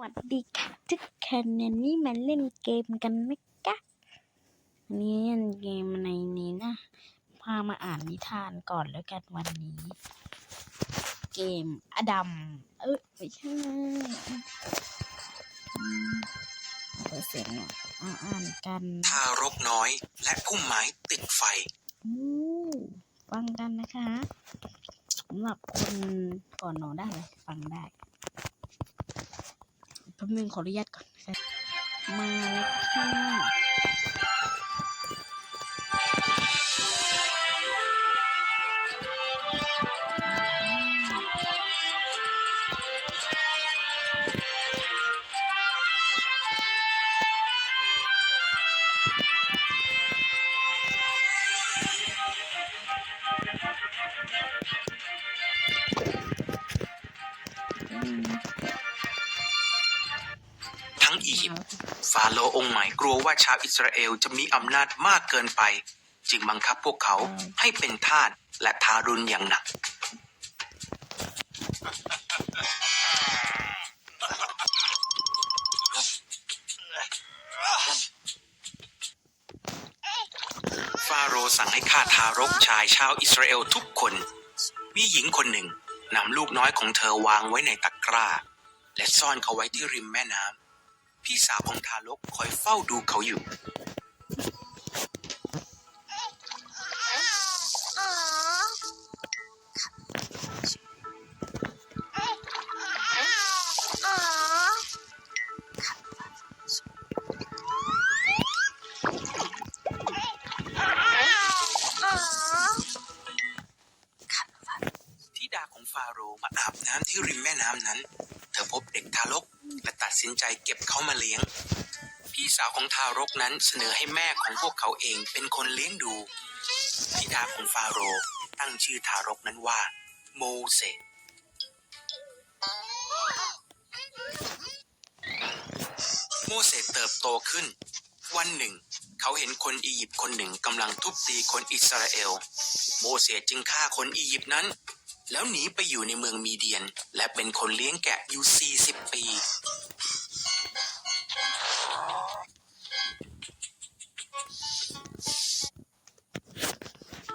วัสดีค่ะทุกคนวันนี้มาเล่นเกมกันไหมจ๊ะวันนี้เล่นเกมในนี้นะ พามาอ่านนิทานก่อนแล้วกันวันนี้ เกมอดัม เอ้ยไม่ใช่อืมเปิดเสียงหน่อยอ่าอ่านกันทารกน้อย และพุ่มไม้ติดไฟอู้ฟังกันนะคะสำหรับคนก่อนนอนได้เลยฟังได้ แป๊บนึงขออนุญาตก่อนมาแล้วค่ะ ฟาโรห์องค์ใหม่กลัวว่าชาวอิสราเอลจะมีอำนาจมากเกินไป จึงบังคับพวกเขาให้เป็นทาสและทารุณอย่างหนัก ฟาโรห์สั่งให้ฆ่าทารกชายชาวอิสราเอลทุกคน มีหญิงคนหนึ่งนำลูกน้อยของเธอวางไว้ในตะกร้า และซ่อนเขาไว้ที่ริมแม่น้ำ พี่สาวของทารกคอยเฝ้าดูเขาอยู่ ใจเก็บเขามาเลี้ยง พี่สาวของทารกนั้นเสนอให้แม่ของพวกเขาเองเป็นคนเลี้ยงดูธิดาของฟาโรห์ตั้งชื่อทารกนั้นว่า โมเสสโมเสสเติบโตขึ้น วันหนึ่ง เขาเห็นคนอียิปต์คนหนึ่งกำลังทุบตีคนอิสราเอล โมเสสจึงฆ่าคนอียิปต์นั้น แล้วหนีไปอยู่ในเมืองมีเดียน และเป็นคนเลี้ยงแกะอยู่ 40 ปี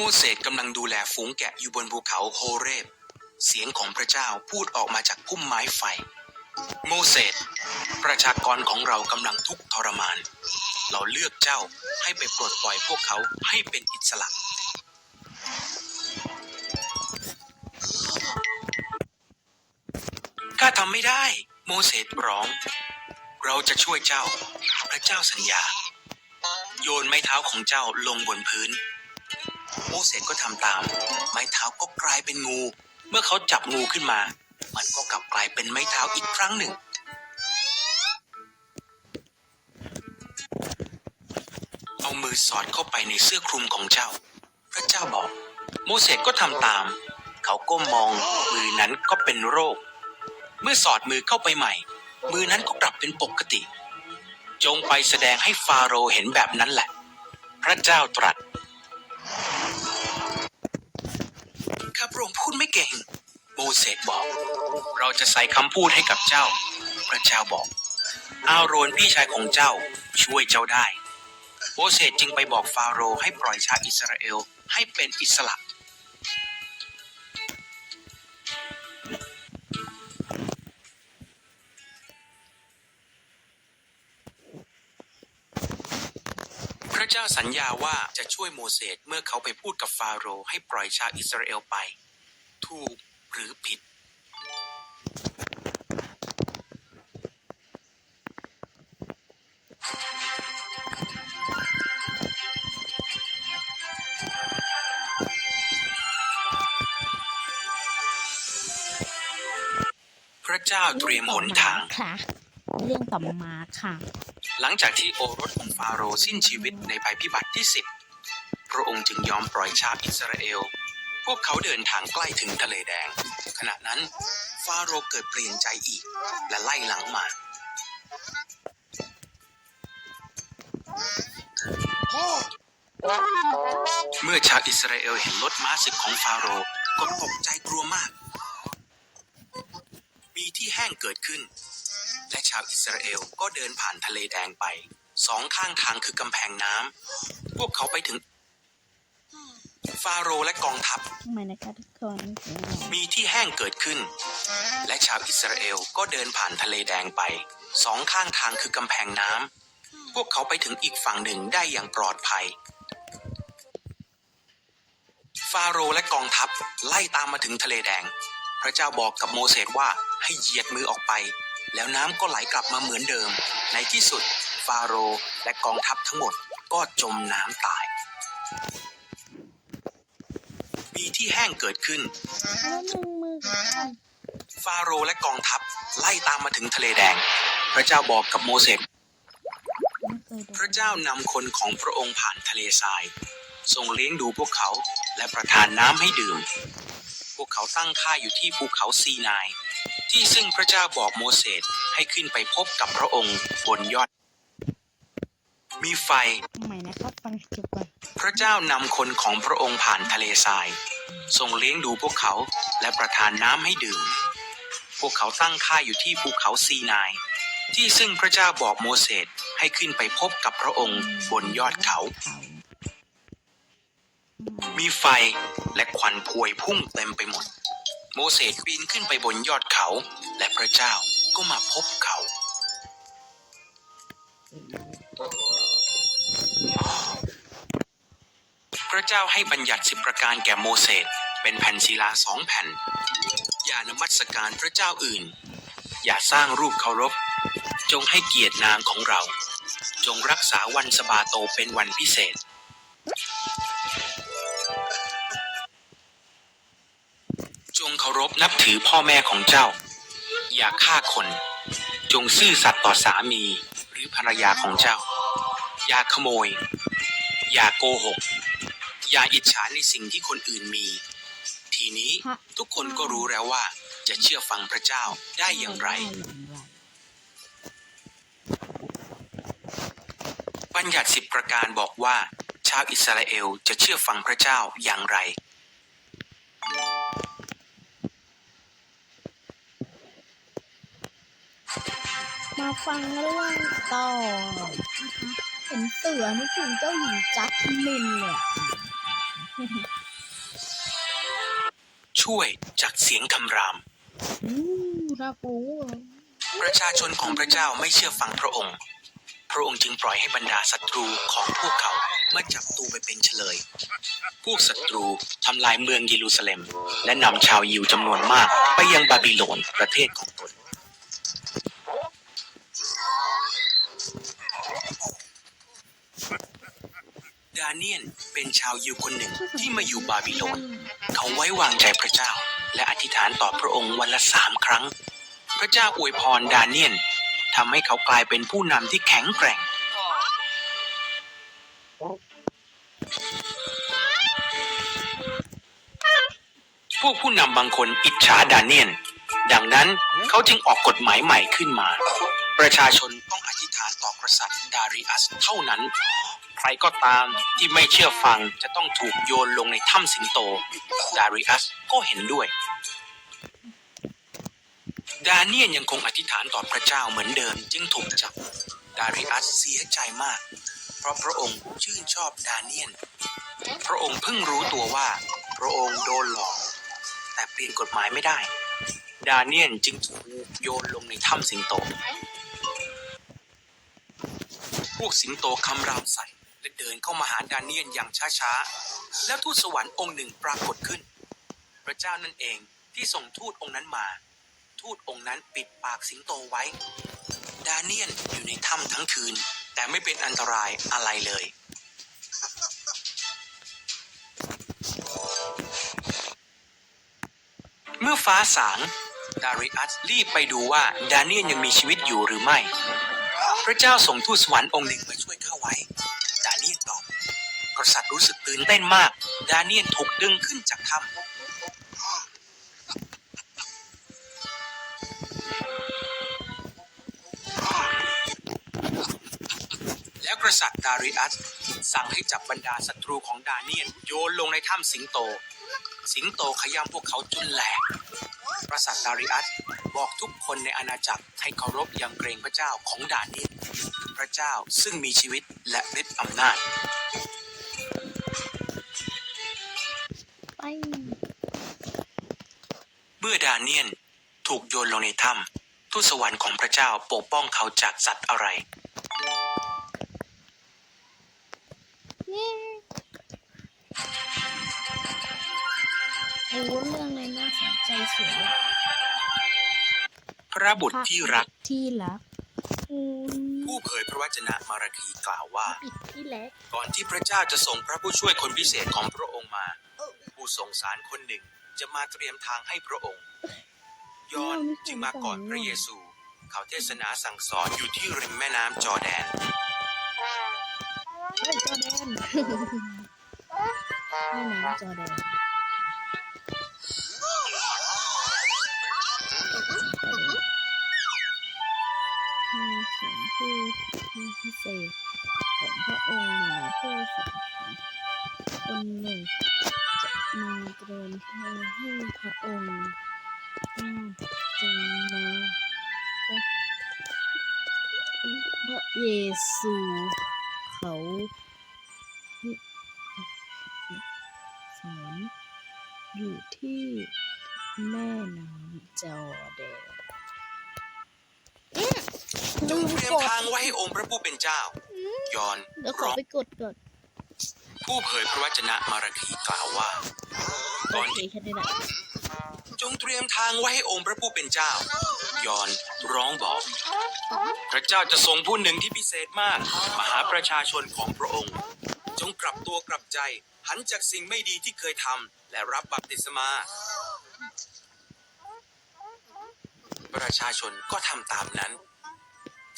โมเสสกำลังดูแลฝูงแกะอยู่บนภูเขาโฮเรบ เสียงของพระเจ้าพูดออกมาจากพุ่มไม้ไฟ โมเสสประชากรของเรากำลังทุกข์ทรมาน เราเลือกเจ้าให้ไปปลดปล่อยพวกเขาให้เป็นอิสระข้าทำไม่ได้ โมเสสร้อง เราจะช่วยเจ้า พระเจ้าสัญญา โยนไม้เท้าของเจ้าลงบนพื้น มเสสก็ทำตาม ไม้เท้าก็กลายเป็นงู เมื่อเขาจับงูขึ้นมา มันก็กลับกลายเป็นไม้เท้าอีกครั้งหนึ่ง เอามือสอดเข้าไปในเสื้อคลุมของเจ้า พระเจ้าบอก โมเสสก็ทำตาม เขาก้มมองมือนั้นก็เป็นโรค เมื่อสอดมือเข้าไปใหม่ มือนั้นก็กลับเป็นปกติ จงไปแสดงให้ฟาโรห์เห็นแบบนั้นแหละ พระเจ้าตรัส เก่งโมเสสบอก เราจะใส่คำพูดให้กับเจ้า พระเจ้าบอก อาโรนพี่ชายของเจ้าช่วยเจ้าได้ โมเสสจึงไปบอกฟาโรห์ให้ปล่อยชาอิสราเอลให้เป็นอิสระพระเจ้าสัญญาว่าจะช่วยโมเสสเมื่อเขาไปพูดกับฟาโรห์ให้ปล่อยชาวอิสราเอลไป ถูกหรือผิด พระเจ้าเตรียมหนทาง ค่ะ เรื่องต่อมาค่ะ หลังจากที่โอรสของฟาโรห์สิ้นชีวิตในภัยพิบัติที่สิบพระองค์จึงยอมปล่อยชาวอิสราเอลพ วกเขาเดินทางใกล้ถึงทะเลแดง ขณะนั้นฟาโรเกิดเปลี่ยนใจอีก และไล่หลังมาเมื่อชาวอิสราเอลเห็นรถม้าศึกของฟาโรห์ก็ตกใจกลัวมาก มีที่แห้งเกิดขึ้น และชาวอิสราเอลก็เดินผ่านทะเลแดงไป สองข้างทางคือกำแพงน้ำพวกเขาไปถึง ฟาโรห์และกองทัพทำไมนะคะทุกคนมีที่แห้งเกิดขึ้น และชาวอิสราเอลก็เดินผ่านทะเลแดงไป สองข้างทางคือกำแพงน้ำพวกเขาไปถึงอีกฝั่งหนึ่งได้อย่างปลอดภัย ฟาโรห์และกองทัพไล่ตามมาถึงทะเลแดง พระเจ้าบอกกับโมเสสว่าให้เหยียดมือออกไป แล้วน้ำก็ไหลกลับมาเหมือนเดิม ในที่สุด ฟาโรห์และกองทัพทั้งหมดก็จมน้ำตาย มีที่แห้งเกิดขึ้น แล้วมึงมือกันฟาโรห์และกองทัพไล่ตามมาถึงทะเลแดง พระเจ้าบอกกับโมเสส ไม่เคยดูพระเจ้านำคนของพระองค์ผ่านทะเลทราย ทรงเลี้ยงดูพวกเขาและประทานน้ำให้ดื่ม พวกเขาตั้งค่ายอยู่ที่ภูเขาซีนาย ที่ซึ่งพระเจ้าบอกโมเสสให้ขึ้นไปพบกับพระองค์บนยอด มีไฟทำไมนะครับฟังจบก่อนพระเจ้านำคนของพระองค์ผ่านทะเลทราย ทรงเลี้ยงดูพวกเขาและประทานน้ำให้ดื่ม พวกเขาตั้งค่ายอยู่ที่ภูเขาซีนาย ที่ซึ่งพระเจ้าบอกโมเสสให้ขึ้นไปพบกับพระองค์บนยอดเขา มีไฟและควันพวยพุ่งเต็มไปหมด โมเสสปีนขึ้นไปบนยอดเขา และพระเจ้าก็มาพบเขา เจ้าให้บัญญัติสิบประการแก่โมเสสเป็นแผ่นศิลาสองแผ่น อย่านมัสการพระเจ้าอื่น อย่าสร้างรูปเคารพ จงให้เกียรตินางของเรา จงรักษาวันสะบาโตเป็นวันพิเศษ จงเคารพนับถือพ่อแม่ของเจ้า อย่าฆ่าคน จงซื่อสัตย์ต่อสามีหรือภรรยาของเจ้า อย่าขโมย อย่าโกหก อย่าอิจฉาในสิ่งที่คนอื่นมี ทีนี้ทุกคนก็รู้แล้วว่า จะเชื่อฟังพระเจ้าได้อย่างไร บัญญัติสิบประการบอกว่า ชาวอิสราเอลจะเชื่อฟังพระเจ้าอย่างไร มาฟังเรื่องต่อนะคะเห็นเสือนึกถึงเจ้าหญิงจัสมินเลยอะ ช่วยจากเสียงคำรามอู้น่ากลัวประชาชนของพระเจ้าไม่เชื่อฟังพระองค์ พระองค์จึงปล่อยให้บรรดาศัตรูของพวกเขามาจับตัวไปเป็นเฉลย พวกศัตรูทำลายเมืองเยรูซาเล็ม และนำชาวยิวจำนวนมากไปยังบาบิโลนประเทศของตน เป็นชาวยิวคนหนึ่งที่มาอยู่บาบิโลน เขาไว้วางใจพระเจ้า และอธิษฐานต่อพระองค์วันละสามครั้ง พระเจ้าอวยพรดาเนียนทำให้เขากลายเป็นผู้นำที่แข็งแกร่ง พวกผู้นำบางคนอิจฉาดาเนียน ดังนั้นเขาจึงออกกฎหมายใหม่ขึ้นมา ประชาชนต้องอธิษฐานต่อกษัตริย์ดาริอัสเท่านั้น ใครก็ตามที่ไม่เชื่อฟังจะต้องถูกโยนลงในถ้ำสิงโต ดาริอัสก็เห็นด้วย ดาเนียนยังคงอธิษฐานต่อพระเจ้าเหมือนเดิมจึงถูกจับ ดาริอัสเสียใจมาก เพราะพระองค์ชื่นชอบดาเนียน พระองค์เพิ่งรู้ตัวว่า พระองค์โดนหลอก แต่เปลี่ยนกฎหมายไม่ได้ ดาเนียนจึงถูกโยนลงในถ้ำสิงโต พวกสิงโตคำรามใส่ เดินเข้ามาหาดาเนียนอย่างช้าๆ แล้วทูตสวรรค์องค์หนึ่งปรากฏขึ้น พระเจ้านั่นเองที่ส่งทูตองค์นั้นมา ทูตองค์นั้นปิดปากสิงโตไว้ ดาเนียนอยู่ในถ้ำทั้งคืน แต่ไม่เป็นอันตรายอะไรเลยเมื่อฟ้าสางดาริอัสรีบไปดูว่าดาเนียนยังมีชีวิตอยู่หรือไม่ พระเจ้าส่งทูตสวรรค์องค์หนึ่งมาช่วยเข้าไว้ ตื่นเต้นมาก ดาเนียนถูกดึงขึ้นจากถ้ำแล้วกษัตริย์ดาริอัสสั่งให้จับบรรดาศัตรูของดาเนียนโยนลงในถ้ำสิงโต สิงโตขย้ำพวกเขาจนแหลกกษัตริย์ดาริอัสบอกทุกคนในอาณาจักรให้เคารพยำเกรงพระเจ้าของดาเนียลพระเจ้าซึ่งมีชีวิตและฤทธิ์อำนาจ เมื่อดาเนียลถูกโยนลงในถ้ำทูตสวรรค์ของพระเจ้าปกป้องเขาจากสัตว์อะไร นี่โอ้เรื่องอะไรน่าสนใจสวยพระบุตรที่รัก ที่รักอืมผู้เผยพระวจนะมาราคีกล่าวว่า ปิดที่เล็ก ก่อนที่พระเจ้าจะส่งพระผู้ช่วยคนพิเศษของพระองค์มา ผู้ทรงสารคนหนึ่งจะมาเตรียมทางให้พระองค์ ยอห์นจึงมากอดพระเยซู เขาเทศนาสั่งสอนอยู่ที่ริมแม่น้ำจอร์แดน เฮ้ยจอแดนแม่น้ำจอแดนมีเสียงผู้พิเศษของพระองค์มาผู้สังคนหนึ่งจะ มาเตรียมทางให้พระองค์น่าจึงมาพระเยซูเขาสอนอยู่ที่แม่น้ำจอร์แดนจงเตรียมทางไว้ให้องค์พระผู้เป็นเจ้า ยอนเดี๋ยวขอไปกดก่อน ผู้เผยพระวจนะมาราคีกล่าวว่าโอก่อนเคที่แค่นี้แหละจงเตรียมทางไว้ให้องค์พระผู้เป็นเจ้า ยอห์นร้องบอก พระเจ้าจะส่งผู้หนึ่งที่พิเศษมากมาหาประชาชนของพระองค์ จงกลับตัวกลับใจ หันจากสิ่งไม่ดีที่เคยทำและรับบัพติศมา ประชาชนก็ทำตามนั้น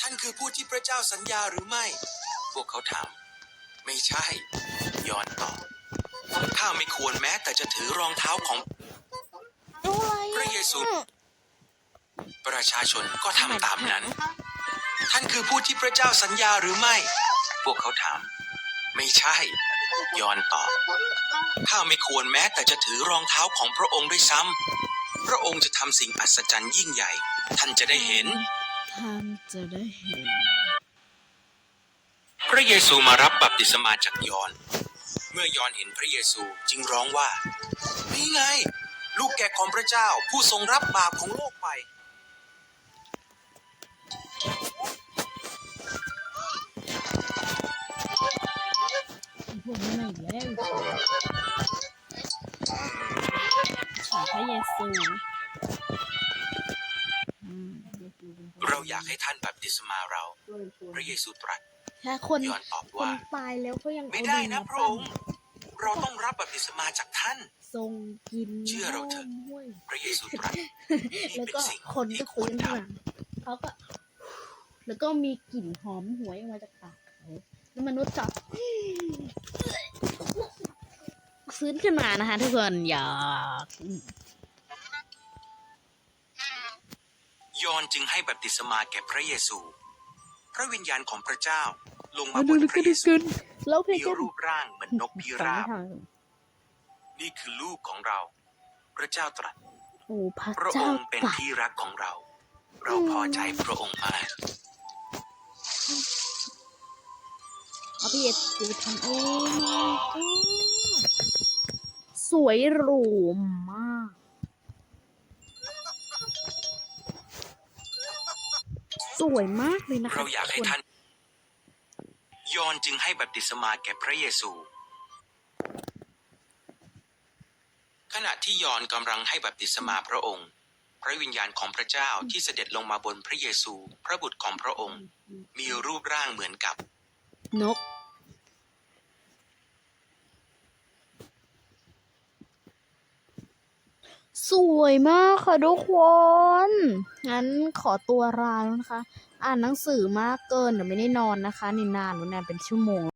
ท่านคือผู้ที่พระเจ้าสัญญาหรือไม่ พวกเขาถาม ไม่ใช่ ยอห์นตอบข้าไม่ควรแม้แต่จะถือรองเท้าของพระเยซู ประชาชนก็ทำตามนั้น ท่านคือผู้ที่พระเจ้าสัญญาหรือไม่ พวกเขาถาม ไม่ใช่ ยอห์นตอบ ข้าไม่ควรแม้แต่จะถือรองเท้าของพระองค์ด้วยซ้ำ พระองค์จะทำสิ่งอัศจรรย์ยิ่งใหญ่ ท่านจะได้เห็น ท่านจะได้เห็น พระเยซูมารับบัพติศมาจากยอห์น เมื่อยอห์นเห็นพระเยซูจึงร้องว่า นี่ไง ลูกแกะของพระเจ้าผู้ทรงรับบาปของโลกไป พวกนี้มาอีกแล้วฉายพระเยซูอืมเราอยากให้ท่านบัพติศมาเรา พระเยซูตรัส ถ้าคน ยอห์นตอบคนว่าตายแล้วก็ยังเอาไม่ได้ดินะมาพระองค์เราต้องรับบัพติศมาจากท่าน ทรงกินเชื่อเราเถอะห้วยพระเยซูตรัสนี่แล้วเป็นก็สิ่งคนที่ก็คฟื้วรนทขึ้นมาเขาก็ แล้วก็มีกลิ่นหอมหวยออกมาจากปากเขาแล้วมนุษย์ก็ฟื้นขึ้นมานะคะทุกคนอยากำยอห์นจึงให้บัพติศมาแก่พระเยซู พระวิญญาณของพระเจ้า ลงมาบนพระเยซูแล้วเพลมีงก็รูปร่างเหมือนนกพิราบนี่คือลูกของเรา พระเจ้าตรัสโอ้พระพระอเจ้างค์เป็นตรัสที่รักของเรา เราพอใจพระองค์มากเอาพี่เอ็ดดูทำเองสวยหรูมาก สวยมากเลยนะคะเราอยากให้ทุกคนท่าน ยอห์นจึงให้บัพติศมาแก่พระเยซู ขณะที่ยอห์นกำลังให้บัพติศมาพระองค์ พระวิญญาณของพระเจ้าที่เสด็จลงมาบนพระเยซู พระบุตรของพระองค์ มีรูปร่างเหมือนกับ นก สวยมากค่ะทุกคน งั้นขอตัวลาแล้วนะคะ อ่านหนังสือมากเกินเดี๋ยวไม่ได้นอนนะคะ นี่นานหนูนานเป็นชั่วโมง